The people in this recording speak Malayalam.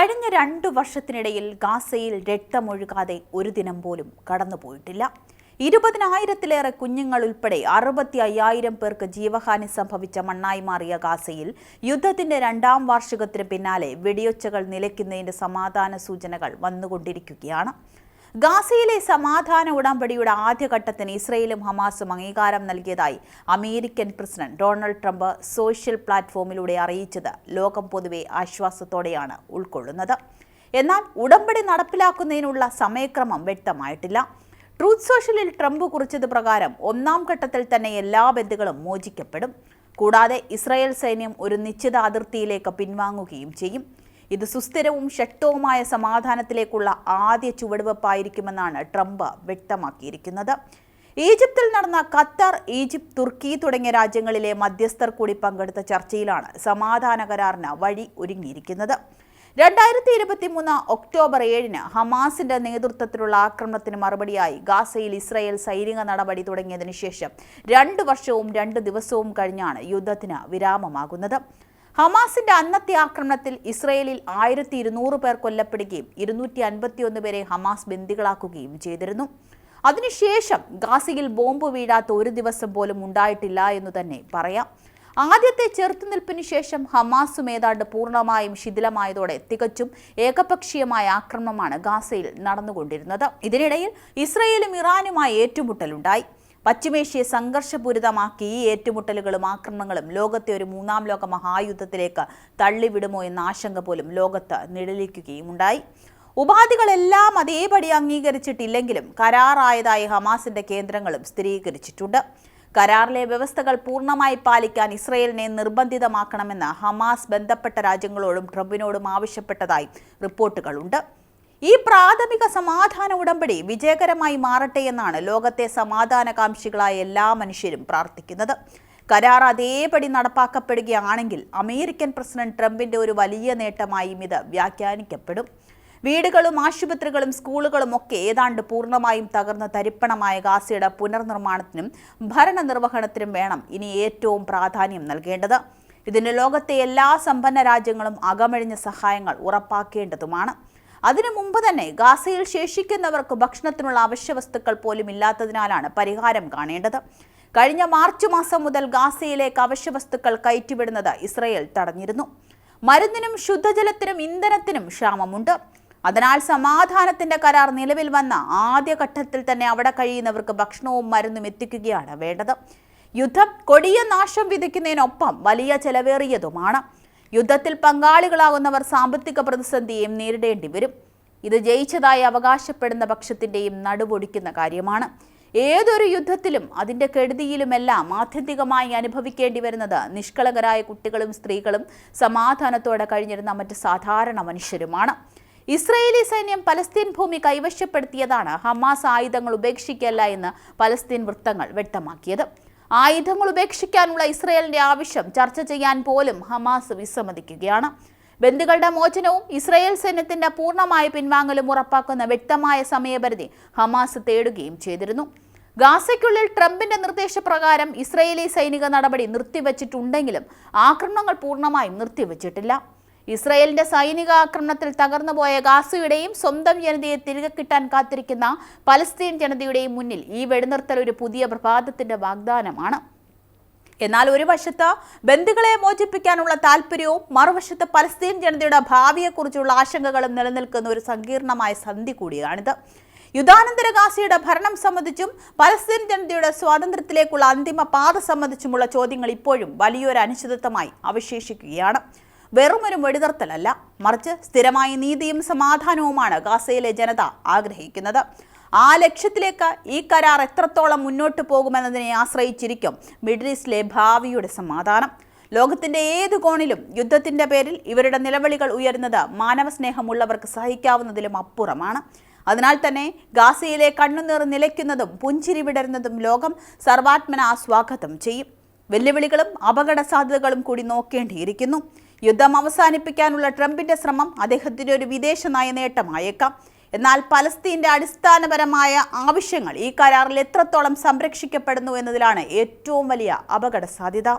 കഴിഞ്ഞ രണ്ടു വർഷത്തിനിടയിൽ ഗാസയിൽ രക്തമൊഴുകാതെ ഒരു ദിനം പോലും കടന്നുപോയിട്ടില്ല. ഇരുപതിനായിരത്തിലേറെ കുഞ്ഞുങ്ങൾ ഉൾപ്പെടെ അറുപത്തി അയ്യായിരം പേർക്ക് ജീവഹാനി സംഭവിച്ച മണ്ണായി മാറിയ ഗാസയിൽ യുദ്ധത്തിന്റെ രണ്ടാം വാർഷികത്തിന് പിന്നാലെ വെടിയൊച്ചകൾ നിലയ്ക്കുന്നതിന്റെ സമാധാന സൂചനകൾ വന്നുകൊണ്ടിരിക്കുകയാണ്. ഗാസയിലെ സമാധാന ഉടമ്പടിയുടെ ആദ്യഘട്ടത്തിന് ഇസ്രയേലും ഹമാസും അംഗീകാരം നൽകിയതായി American president Donald Trump social പ്ലാറ്റ്ഫോമിലൂടെ അറിയിച്ചത്. ലോകം പൊതുവെ ആശ്വാസത്തോടെയാണ് ഉൾക്കൊള്ളുന്നത്. എന്നാൽ ഉടമ്പടി നടപ്പിലാക്കുന്നതിനുള്ള സമയക്രമം വ്യക്തമായിട്ടില്ല. ട്രൂത്ത് സോഷ്യലിൽ ട്രംപ് കുറിച്ചത് പ്രകാരം ഒന്നാം ഘട്ടത്തിൽ തന്നെ എല്ലാ ബന്ധുക്കളും മോചിക്കപ്പെടും. കൂടാതെ ഇസ്രായേൽ സൈന്യം ഒരു നിശ്ചിത അതിർത്തിയിലേക്ക് പിൻവാങ്ങുകയും ചെയ്യും. ഇത് സുസ്ഥിരവും ശക്തവുമായ സമാധാനത്തിലേക്കുള്ള ആദ്യ ചുവടുവെപ്പായിരിക്കുമെന്നാണ് ട്രംപ് വ്യക്തമാക്കിയിരിക്കുന്നത്. ഈജിപ്തിൽ നടന്ന ഖത്തർ ഈജിപ്ത് തുർക്കി തുടങ്ങിയ രാജ്യങ്ങളിലെ മധ്യസ്ഥർ കൂടി പങ്കെടുത്ത ചർച്ചയിലാണ് സമാധാന കരാറിന് വഴി ഒരുങ്ങിയിരിക്കുന്നത്. രണ്ടായിരത്തി ഇരുപത്തി മൂന്ന് ഒക്ടോബർ ഏഴിന് ഹമാസിന്റെ നേതൃത്വത്തിലുള്ള ആക്രമണത്തിന് മറുപടിയായി ഗാസയിൽ ഇസ്രായേൽ സൈനിക നടപടി തുടങ്ങിയതിനു ശേഷം രണ്ട് വർഷവും രണ്ട് ദിവസവും കഴിഞ്ഞാണ് യുദ്ധത്തിന് വിരാമമാകുന്നത്. ഹമാസിന്റെ അന്നത്തെ ആക്രമണത്തിൽ ഇസ്രയേലിൽ ആയിരത്തി ഇരുന്നൂറ് പേർ കൊല്ലപ്പെടുകയും ഇരുന്നൂറ്റി അൻപത്തിയൊന്ന് പേരെ ഹമാസ് ബന്ദികളാക്കുകയും ചെയ്തിരുന്നു. അതിനുശേഷം ഗാസയിൽ ബോംബ് വീഴാത്ത ഒരു ദിവസം പോലും ഉണ്ടായിട്ടില്ല എന്ന് തന്നെ പറയാം. ആദ്യത്തെ ചെറുത്തുനിൽപ്പിന് ശേഷം ഹമാസും ഏതാണ്ട് പൂർണമായും ശിഥിലമായതോടെ തികച്ചും ഏകപക്ഷീയമായ ആക്രമണമാണ് ഗാസയിൽ നടന്നുകൊണ്ടിരുന്നത്. ഇതിനിടയിൽ ഇസ്രയേലും ഇറാനുമായി ഏറ്റുമുട്ടലുണ്ടായി. പശ്ചിമേഷ്യയെ സംഘർഷപൂരിതമാക്കി ഈ ഏറ്റുമുട്ടലുകളും ആക്രമണങ്ങളും ലോകത്തെ ഒരു മൂന്നാം ലോക മഹായുദ്ധത്തിലേക്ക് തള്ളിവിടുമോ എന്ന ആശങ്ക പോലും ലോകത്ത് നിഴലിക്കുകയും ഉണ്ടായി. ഉപാധികളെല്ലാം അതേപടി അംഗീകരിച്ചിട്ടില്ലെങ്കിലും കരാറായതായി ഹമാസിന്റെ കേന്ദ്രങ്ങളും സ്ഥിരീകരിച്ചിട്ടുണ്ട്. കരാറിലെ വ്യവസ്ഥകൾ പൂർണമായി പാലിക്കാൻ ഇസ്രയേലിനെ നിർബന്ധിതമാക്കണമെന്ന് ഹമാസ് ബന്ധപ്പെട്ട രാജ്യങ്ങളോടും ട്രംപിനോടും ആവശ്യപ്പെട്ടതായി റിപ്പോർട്ടുകളുണ്ട്. ഈ പ്രാഥമിക സമാധാന ഉടമ്പടി വിജയകരമായി മാറട്ടെ എന്നാണ് ലോകത്തെ സമാധാനകാംക്ഷികളായ എല്ലാ മനുഷ്യരും പ്രാർത്ഥിക്കുന്നത്. കരാർ അതേപടി നടപ്പാക്കപ്പെടുകയാണെങ്കിൽ അമേരിക്കൻ പ്രസിഡന്റ് ട്രംപിന്റെ ഒരു വലിയ നേട്ടമായും ഇത് വ്യാഖ്യാനിക്കപ്പെടും. വീടുകളും ആശുപത്രികളും സ്കൂളുകളും ഒക്കെ ഏതാണ്ട് പൂർണമായും തകർന്ന തരിപ്പണമായ ഗാസയുടെ പുനർനിർമ്മാണത്തിനും ഭരണനിർവഹണത്തിനും വേണം ഇനി ഏറ്റവും പ്രാധാന്യം നൽകേണ്ടത്. ഇതിന് ലോകത്തെ എല്ലാ സമ്പന്ന രാജ്യങ്ങളും അകമഴിഞ്ഞ സഹായങ്ങൾ ഉറപ്പാക്കേണ്ടതുമാണ്. അതിനു മുമ്പ് തന്നെ ഗാസയിൽ ശേഷിക്കുന്നവർക്ക് ഭക്ഷണത്തിനുള്ള അവശ്യ വസ്തുക്കൾ പോലും ഇല്ലാത്തതിനാലാണ് പരിഹാരം കാണേണ്ടത്. കഴിഞ്ഞ മാർച്ച് മാസം മുതൽ ഗാസയിലേക്ക് അവശ്യ വസ്തുക്കൾ കയറ്റിവിടുന്നത് ഇസ്രയേൽ തടഞ്ഞിരുന്നു. മരുന്നിനും ശുദ്ധജലത്തിനും ഇന്ധനത്തിനും ക്ഷാമമുണ്ട്. അതിനാൽ സമാധാനത്തിന്റെ കരാർ നിലവിൽ വന്ന ആദ്യഘട്ടത്തിൽ തന്നെ അവിടെ കഴിയുന്നവർക്ക് ഭക്ഷണവും മരുന്നും എത്തിക്കുകയാണ് വേണ്ടത്. യുദ്ധം കൊടിയ നാശം വിധിക്കുന്നതിനൊപ്പം വലിയ ചെലവേറിയതുമാണ്. യുദ്ധത്തിൽ പങ്കാളികളാകുന്നവർ സാമ്പത്തിക പ്രതിസന്ധിയും നേരിടേണ്ടി വരും. ഇത് ജയിച്ചതായി അവകാശപ്പെടുന്ന പക്ഷത്തിന്റെയും നടുപൊടിക്കുന്ന കാര്യമാണ്. ഏതൊരു യുദ്ധത്തിലും അതിന്റെ കെടുതിയിലുമെല്ലാം ആത്യന്തികമായി അനുഭവിക്കേണ്ടി വരുന്നത് നിഷ്കളങ്കരായ കുട്ടികളും സ്ത്രീകളും സമാധാനത്തോടെ കഴിഞ്ഞിരുന്ന മറ്റ് സാധാരണ മനുഷ്യരുമാണ്. ഇസ്രയേലി സൈന്യം പലസ്തീൻ ഭൂമി കൈവശപ്പെടുത്തിയതാണ് ഹമാസ് ആയുധങ്ങൾ ഉപേക്ഷിക്കല്ല എന്ന് പലസ്തീൻ വൃത്തങ്ങൾ വ്യക്തമാക്കിയത്. ആയുധങ്ങൾ ഉപേക്ഷിക്കാനുള്ള ഇസ്രയേലിന്റെ ആവശ്യം ചർച്ച ചെയ്യാൻ പോലും ഹമാസ് വിസമ്മതിക്കുകയാണ്. ബന്ധുക്കളുടെ മോചനവും ഇസ്രായേൽ സൈന്യത്തിന്റെ പൂർണമായ പിൻവാങ്ങലും ഉറപ്പാക്കുന്ന വ്യക്തമായ സമയപരിധി ഹമാസ് തേടുകയും ചെയ്തിരുന്നു. ഗാസയ്ക്കുള്ളിൽ ട്രംപിന്റെ നിർദ്ദേശപ്രകാരം ഇസ്രയേലി സൈനിക നടപടി നിർത്തിവച്ചിട്ടുണ്ടെങ്കിലും ആക്രമണങ്ങൾ പൂർണമായും നിർത്തിവച്ചിട്ടില്ല. ഇസ്രയേലിന്റെ സൈനിക ആക്രമണത്തിൽ തകർന്നുപോയ ഗാസയുടെയും സ്വന്തം ജനതയെ തിരികെ കിട്ടാൻ കാത്തിരിക്കുന്ന പലസ്തീൻ ജനതയുടെയും മുന്നിൽ ഈ വെടിനിർത്തൽ ഒരു പുതിയ പ്രഭാതത്തിന്റെ വാഗ്ദാനമാണ്. എന്നാൽ ഒരു വശത്ത് ബന്ധുക്കളെ മോചിപ്പിക്കാനുള്ള താല്പര്യവും മറുവശത്ത് പലസ്തീൻ ജനതയുടെ ഭാവിയെക്കുറിച്ചുള്ള ആശങ്കകളും നിലനിൽക്കുന്ന ഒരു സങ്കീർണമായ സന്ധി കൂടിയാണിത്. യുദ്ധാനന്തര ഗാസയുടെ ഭരണം സംബന്ധിച്ചും പലസ്തീൻ ജനതയുടെ സ്വാതന്ത്ര്യത്തിലേക്കുള്ള അന്തിമ പാത സംബന്ധിച്ചുമുള്ള ചോദ്യങ്ങൾ ഇപ്പോഴും വലിയൊരു അനിശ്ചിതത്വമായി അവശേഷിക്കുകയാണ്. വെറുമൊരു വെടിനിർത്തലല്ല മറിച്ച് സ്ഥിരമായ നീതിയും സമാധാനവുമാണ് ഗാസയിലെ ജനത ആഗ്രഹിക്കുന്നത്. ആ ലക്ഷ്യത്തിലേക്ക് ഈ കരാർ എത്രത്തോളം മുന്നോട്ട് പോകുമെന്നതിനെ ആശ്രയിച്ചിരിക്കും മിഡിൽ ഈസ്റ്റിലെ ഭാവിയുടെ സമാധാനം. ലോകത്തിന്റെ ഏത് കോണിലും യുദ്ധത്തിന്റെ പേരിൽ ഇവരുടെ നിലവിളികൾ ഉയരുന്നത് മാനവസ്നേഹമുള്ളവർക്ക് സഹിക്കാവുന്നതിലും അപ്പുറമാണ്. അതിനാൽ തന്നെ ഗാസയിലെ കണ്ണുനീർ നിലയ്ക്കുന്നതും പുഞ്ചിരി വിടരുന്നതും ലോകം സർവാത്മന സ്വാഗതം ചെയ്യും. വെല്ലുവിളികളും അപകട സാധ്യതകളും കൂടി നോക്കേണ്ടിയിരിക്കുന്നു. യുദ്ധം അവസാനിപ്പിക്കാനുള്ള ട്രംപിന്റെ ശ്രമം അദ്ദേഹത്തിന്റെ ഒരു വിദേശ നയ നേട്ടമായേക്കാം എന്നാൽ പലസ്തീന്റെ അടിസ്ഥാനപരമായ ആവശ്യങ്ങൾ ഈ കരാറിൽ എത്രത്തോളം സംരക്ഷിക്കപ്പെടുന്നു എന്നതിലാണ് ഏറ്റവും വലിയ അപകട സാധ്യത